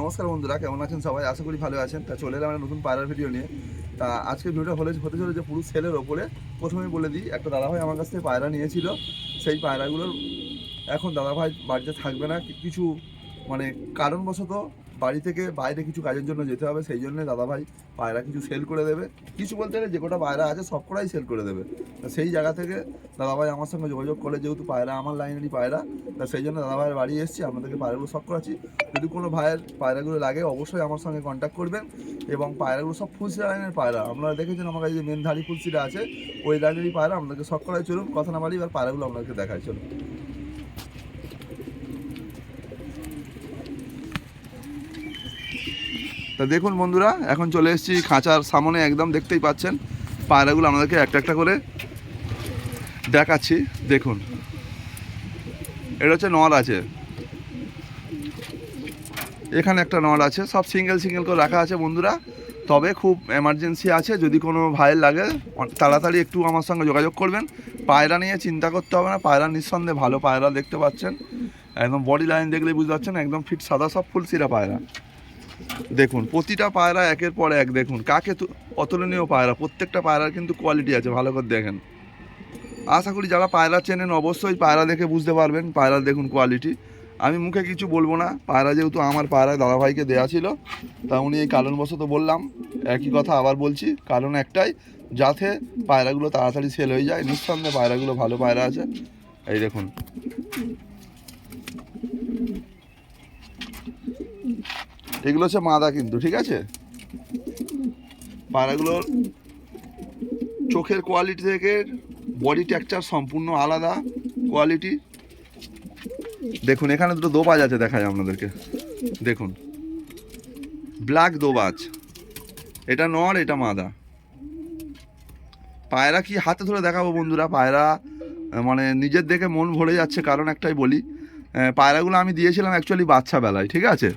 নমস্কার বন্ধুরা, কেমন আছেন সবাই? আশা করি ভালো আছেন। তা চলে এলাম নতুন পায়রার ভিডিও নিয়ে। তা আজকে ভিডিওটা হলে হতে চলে যে পুরো সেলের ওপরে প্রথমেই বলে দিই, একটা দাদাভাই আমার কাছ থেকে পায়রা নিয়েছিল। সেই পায়রাগুলোর এখন দাদাভাই বাড়িতে থাকবে না। কিছু মানে কারণবশত বাড়ি থেকে বাইরে কিছু কাজের জন্য যেতে হবে, সেই জন্য দাদাভাই পায়রা কিছু সেল করে দেবে। কিছু বলতে গেলে যে কটা পায়রা আছে সব কটাই সেল করে দেবে। তা সেই জায়গা থেকে দাদাভাই আমার সঙ্গে যোগাযোগ করে যেহেতু পায়রা আমার লাইনেরই পায়রা, তা সেই জন্য দাদাভাইয়ের বাড়ি এসেছি, আপনাদেরকে পায়রাগুলো সব করাচ্ছি। যদি কোনো ভাইয়ের পায়রাগুলো লাগে, অবশ্যই আমার সঙ্গে কন্ট্যাক্ট করবেন। এবং পায়রাগুলো সব ফুলসিরা লাইনের পায়রা। আপনারা দেখেছেন আমার কাছে যে মেন ধারি ফুলসিরা আছে, ওই লাইনেরই পায়রা আপনাদেরকে সব করাই চলুন। কথা না বলি এবার পায়রাগুলো আপনাদেরকে দেখায় চলুন। তা দেখুন বন্ধুরা, এখন চলে এসেছি খাঁচার সামনে, একদম দেখতেই পাচ্ছেন। পায়রাগুলো আমাদেরকে একটা একটা করে দেখাচ্ছি, দেখুন। এটা হচ্ছে নল আছে। এখানে একটা নল আছে, সব সিঙ্গেল সিঙ্গেল করে রাখা আছে বন্ধুরা। তবে খুব এমার্জেন্সি আছে, যদি কোনো ভাইয়ের লাগে, তাড়াতাড়ি একটু আমার সঙ্গে যোগাযোগ করবেন। পায়রা নিয়ে চিন্তা করতে হবে না, পায়রা নিঃসন্দেহে ভালো পায়রা দেখতে পাচ্ছেন। একদম বডি লাইন দেখলেই বুঝতে পারছেন, একদম ফিট সাদা সব ফুলসিরা পায়রা। দেখুন, প্রতিটা পায়রা একের পর এক, দেখুন, কাকে অতুলনীয় পায়রা, প্রত্যেকটা পায়রার কিন্তু কোয়ালিটি আছে, ভালো করে দেখেন। আশা করি যারা পায়রা চেনেন, অবশ্যই পায়রা দেখে বুঝতে পারবেন পায়রা দেখুন কোয়ালিটি আমি মুখে কিছু বলব না, পায়রা যেহেতু আমার পায়রা দাদাভাইকে দেয়া ছিল, তা উনি এই কারণবশত বললাম, একই কথা আবার বলছি, কারণ একটাই, যাতে পায়রাগুলো তাড়াতাড়ি সেল হয়ে যায়, নিঃসন্দেহে পায়রাগুলো ভালো পায়রা আছে। এই দেখুন। এগুলো হচ্ছে মাদা কিন্তু, ঠিক আছে? পায়রাগুলোর চোখের কোয়ালিটি থেকে বডি টেক্সচার সম্পূর্ণ আলাদা কোয়ালিটি দেখুন, এখানে দুটো দোবাজ আছে দেখায় আপনাদেরকে। দেখুন ব্ল্যাক দোবাজ। এটা নর, এটা মাদা। পায়রা কি হাতে ধরে দেখাবো বন্ধুরা? পায়রা মানে নিজের দেখে মন ভরে যাচ্ছে, কারণ একটাই বলি পায়রাগুলো আমি দিয়েছিলাম অ্যাকচুয়ালি বাচ্চা বেলায়, ঠিক আছে?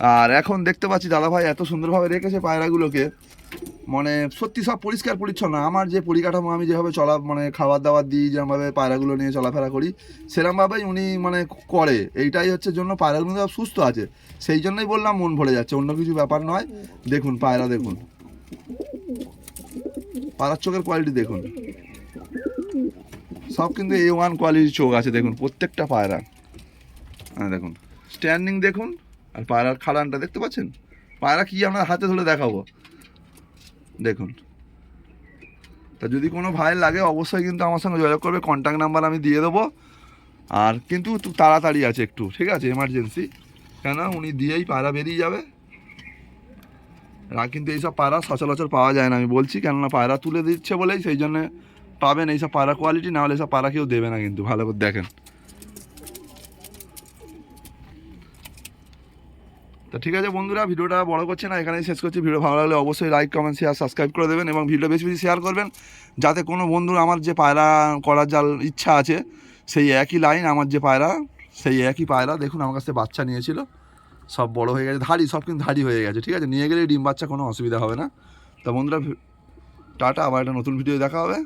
আর এখন দেখতে পাচ্ছি দাদাভাই এত সুন্দরভাবে রেখেছে পায়রাগুলোকে। মানে সত্যি সব পরিষ্কার পরিচ্ছন্ন। আমার যে পরিকাঠামো, আমি যেভাবে চলা মানে খাবার দাবার দিই, যেভাবে পায়রাগুলো নিয়ে চলাফেরা করি, সেরমভাবেই উনি মানে করে। এইটাই হচ্ছে জন্য পায়রাগুলো সব সুস্থ আছে। সেই জন্যই বললাম মন ভরে যাচ্ছে। অন্য কিছু ব্যাপার নয়। দেখুন, পায়রা দেখুন। পায়রার চোখের কোয়ালিটি দেখুন। সব কিন্তু এ ওয়ান কোয়ালিটির চোখ আছে, দেখুন, প্রত্যেকটা পায়রা। হ্যাঁ দেখুন। স্ট্যান্ডিং দেখুন। আর পায়রার খাড়ানটা দেখতে পাচ্ছেন? পায়রা কি আপনার হাতে ধরে দেখাবো? দেখুন। তা যদি কোনো ভাই লাগে, অবশ্যই কিন্তু আমার সঙ্গে যোগাযোগ করবে। কন্ট্যাক্ট নাম্বার আমি দিয়ে দেবো। আর কিন্তু তাড়াতাড়ি আছে একটু, ঠিক আছে? এমার্জেন্সি কেন উনি দিয়েই পায়রা বেরিয়ে যাবে। কিন্তু এইসব পায়রা সচরাচর পাওয়া যায় না, আমি বলছি। কেননা পায়রা তুলে দিচ্ছে বলেই সেই জন্য পাবেন এইসব পায়রা কোয়ালিটি না হলে এইসব পায়রা কেউ দেবে না কিন্তু, ভালো করে দেখেন। তো ঠিক আছে বন্ধুরা, ভিডিওটা বড় করছে না, এখানেই শেষ করছি। ভিডিও ভালো লাগলে অবশ্যই লাইক কমেন্ট শেয়ার সাবস্ক্রাইব করে দেবেন এবং ভিডিও বেশি বেশি শেয়ার করবেন, যাতে কোনো বন্ধুর আমার যে পায়রা করার যার ইচ্ছা আছে, সেই একই লাইন আমার যে পায়রা, সেই একই পায়রা, দেখুন আমার কাছে বাচ্চা নিয়েছিল, সব বড় হয়ে গেছে, ধাড়ি, সব কিন্তু ধাড়ি হয়ে গেছে, ঠিক আছে? নিয়ে গেলে ডিম বাচ্চা কোনো অসুবিধা হবে না। তো বন্ধুরা, টাটা, আবার একটা নতুন ভিডিও দেখা হবে।